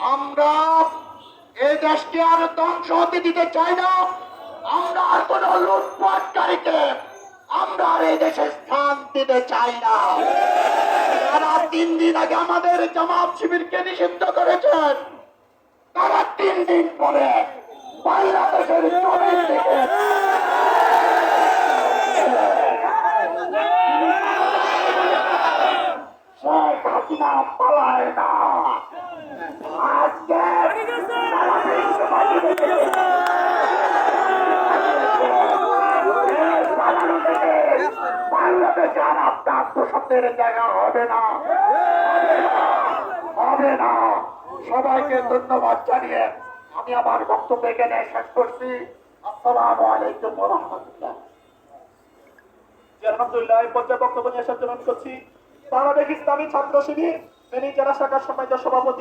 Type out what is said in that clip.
আমরা এই দেশকে আর ধ্বংস হতে দিতে চাই না। আমরা আর কোন লুটপাটকারীকে আমরা আর এই দেশে স্থান দিতে চাই না। তারা তিন দিন আগে আমাদের জামাত শিবিরকে নিষিদ্ধ করেছেন। তারা তিন দিন পরে বাংলাদেশের জমিন থেকে পালায় না। জায়গা হবে না। হবে না, সবাইকে ধন্যবাদ জানিয়ে আমি আমার বক্তব্য এখানে শেষ করছি। আসসালামু আলাইকুম রহমতুল্লাহ। আলহামদুলিল্লাহ এই পর্যায়ে বক্তব্য নিয়ে অনুরোধ করছি। বাংলাদেশ ইসলামী ছাত্র শিবির ফেনী জেলা শাখার সম্মানিত সভাপতি